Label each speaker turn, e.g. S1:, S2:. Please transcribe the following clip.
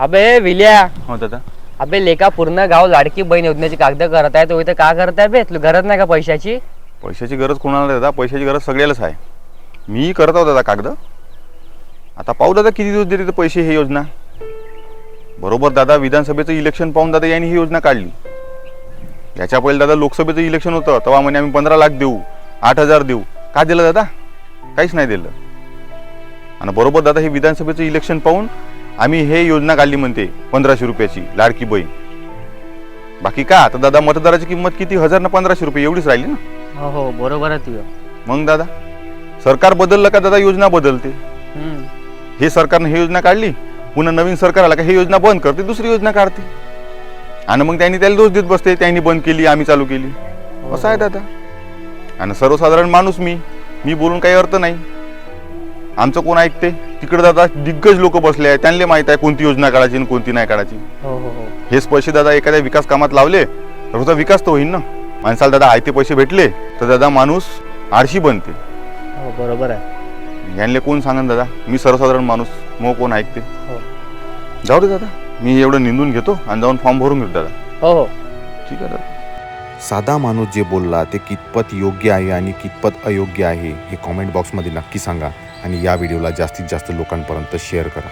S1: अबे विल्या.
S2: हो दादा.
S1: अबे लेका पूर्ण गाव लाडकी बहीण योजनेची कागद करत आहे तो इथं का करत आहे बे? तुला गरज नाही का पैशाची?
S2: पैशाची गरज कोणाला नाही दादा. पैशाची गरज सगळ्यालाच आहे. मी करत आहो दादा कागद. आता पाहू दादा किती दिवस देते पैसे ही योजना? बरोबर दादा विधानसभेचं इलेक्शन पाहून दादा यांनी ही योजना काढली. याच्या पहिले दादा लोकसभेचं इलेक्शन होतं. तेव्हा म्हणे आम्ही पंधरा लाख देऊ आठ हजार देऊ. का दिलं दादा? काहीच नाही दिलं. आणि बरोबर दादा हे विधानसभेचं इलेक्शन पाहून आम्ही हे योजना काढली म्हणते पंधराशे रुपयाची लाडकी बहीण. बाकी का? आता दादा मतदाराची किंमत किती? हजार ना पंधराशे रुपये एवढीच राहिली ना?
S1: हो हो बरोबर आहे तुझं.
S2: मग दादा सरकार बदललं का दादा योजना बदलते?
S1: हम्म.
S2: हे सरकारनं हे योजना काढली पुन्हा नवीन सरकार आला का हे योजना बंद करते दुसरी योजना काढते. आणि मग त्यांनी त्याला दोष देत बसते त्यांनी बंद केली आम्ही चालू केली. असं आहे दादा. आणि सर्वसाधारण माणूस मी मी बोलून काही अर्थ नाही. आमचं कोण ऐकते तिकडे दादा दिग्गज लोक बसले आहेत. त्यांना माहीत आहे कोणती योजना काढायची आणि कोणती नाही काढायची.
S1: हो हो हो.
S2: हेच पैसे दादा एखाद्या विकास कामात लावले तर त्याचा विकास तर होईल ना. माणसाला दादा आयते पैसे भेटले तर दादा माणूस आळशी बनते.
S1: हो बरोबर आहे.
S2: यांना कोण सांगन दादा? मी सर्वसाधारण माणूस मग कोण ऐकते?
S1: हो.
S2: जाऊ दे दादा. मी एवढं निंदून घेतो आणि जाऊन फॉर्म भरून घेतो दादा.
S1: हो हो.
S2: ठीक आहे दादा.
S3: साधा माणूस जे बोलला ते कितपत योग्य आहे आणि कितपत अयोग्य आहे हे कॉमेंट बॉक्समध्ये नक्की सांगा. आणि या व्हिडिओला जास्तीत जास्त लोकांपर्यंत शेअर करा.